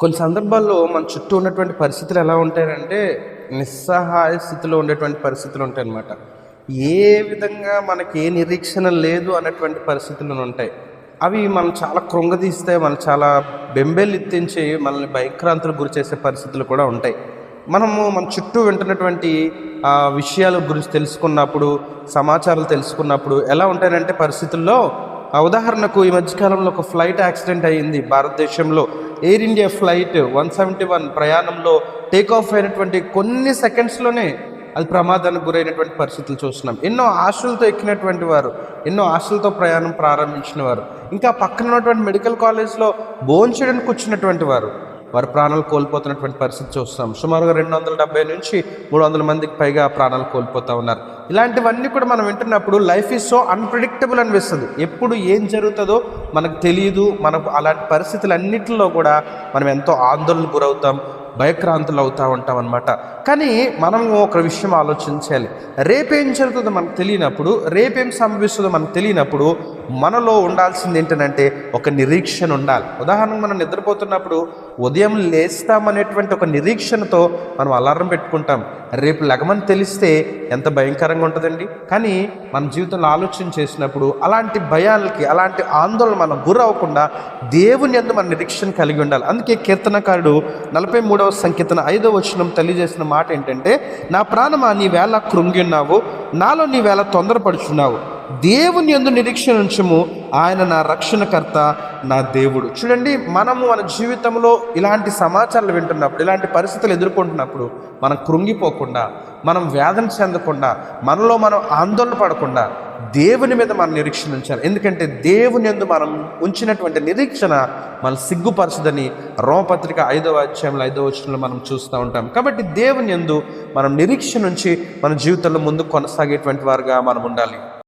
కొన్ని సందర్భాల్లో మన చుట్టూ ఉన్నటువంటి పరిస్థితులు ఎలా ఉంటాయంటే నిస్సహాయ స్థితిలో ఉండేటువంటి పరిస్థితులు ఉంటాయి అన్నమాట ఏ విధంగా మనకి ఏ నిరీక్షణ లేదు అన్నటువంటి పరిస్థితులు ఉంటాయి. అవి మనం చాలా కృంగదీస్తే మనం చాలా బెంబేలెత్తించి మనల్ని భయక్రాంతులకు గురి చేసే పరిస్థితులు కూడా ఉంటాయి. మనము మన చుట్టూ వింటున్నటువంటి ఆ, విషయాల గురించి తెలుసుకున్నప్పుడు సమాచారాలు తెలుసుకున్నప్పుడు ఎలా ఉంటాయంటే పరిస్థితుల్లో ఉదాహరణకు ఈ మధ్యకాలంలో ఒక ఫ్లైట్ యాక్సిడెంట్ అయ్యింది భారతదేశంలో. Air India flight one seventy one ప్రయాణంలో టేక్ ఆఫ్ అయినటువంటి కొన్ని సెకండ్స్లోనే అది ప్రమాదానికి గురైనటువంటి పరిస్థితులు చూస్తున్నాం. ఎన్నో ఆశలతో ఎక్కినటువంటి వారు ఎన్నో ఆశలతో ప్రయాణం ప్రారంభించిన వారు ఇంకా పక్కన ఉన్నటువంటి మెడికల్ కాలేజ్లో భోంచడానికి కూర్చున్నటువంటి వారు వారి ప్రాణాలు కోల్పోతున్నటువంటి పరిస్థితి చూస్తున్నాం. సుమారుగా రెండు వందల డెబ్బై నుంచి మూడు వందల మందికి పైగా ప్రాణాలు కోల్పోతూ ఉన్నారు. ఇలాంటివన్నీ కూడా మనం వింటున్నప్పుడు లైఫ్ ఈజ్ సో అన్ప్రిడిక్టబుల్ అనిపిస్తుంది. ఎప్పుడు ఏం జరుగుతుందో మనకు తెలియదు మనకు అలాంటి పరిస్థితులన్నింటిలో కూడా మనం ఎంతో ఆందోళనకు గురవుతాం. భయక్రాంతులు అవుతూ ఉంటాం అనమాట కానీ మనం ఒక విషయం ఆలోచించాలి. రేపేం జరుగుతుందో మనకు తెలియనప్పుడు రేపేం సంభవిస్తుందో మనకు తెలియనప్పుడు మనలో ఉండాల్సింది ఏంటంటే ఒక నిరీక్షణ ఉండాలి. ఉదాహరణకు మనం నిద్రపోతున్నప్పుడు ఉదయం లేస్తామనేటువంటి ఒక నిరీక్షణతో మనం అలారం పెట్టుకుంటాం. రేపు లగమని తెలిస్తే ఎంత భయంకరంగా ఉంటుందండి? కానీ మన జీవితంలో ఆలోచన చేసినప్పుడు అలాంటి భయాలకి అలాంటి ఆందోళన మనం గురవ్వకుండా దేవుని ఎందు మన నిరీక్షణ కలిగి ఉండాలి. అందుకే కీర్తనకారుడు నలభై మూడవ సంకీర్తన ఐదవ వచనం తెలియజేసిన మాట ఏంటంటే నా ప్రాణమా నీ వేళ కృంగి ఉన్నావు నాలో నీ వేళ తొందరపడుచున్నావు. దేవుని ఎందు నిరీక్షణ ఉంచము ఆయన నా రక్షణకర్త నా దేవుడు. చూడండి మనము మన జీవితంలో ఇలాంటి సమాచారాలు వింటున్నప్పుడు ఇలాంటి పరిస్థితులు ఎదుర్కొంటున్నప్పుడు మనం కృంగిపోకుండా మనం వేదన చెందకుండా మనలో మనం ఆందోళన పడకుండా దేవుని మీద మనం నిరీక్షణ ఉంచాలి ఎందుకంటే దేవుని ఎందు మనం ఉంచినటువంటి నిరీక్షణ మన సిగ్గుపరచదని రోమపత్రిక ఐదవ అధ్యాయంలో ఐదవ వచనంలో మనం చూస్తూ ఉంటాం. కాబట్టి దేవుని ఎందు మనం నిరీక్షణ ఉంచి మన జీవితంలో ముందు కొనసాగేటువంటి వారుగా మనం ఉండాలి.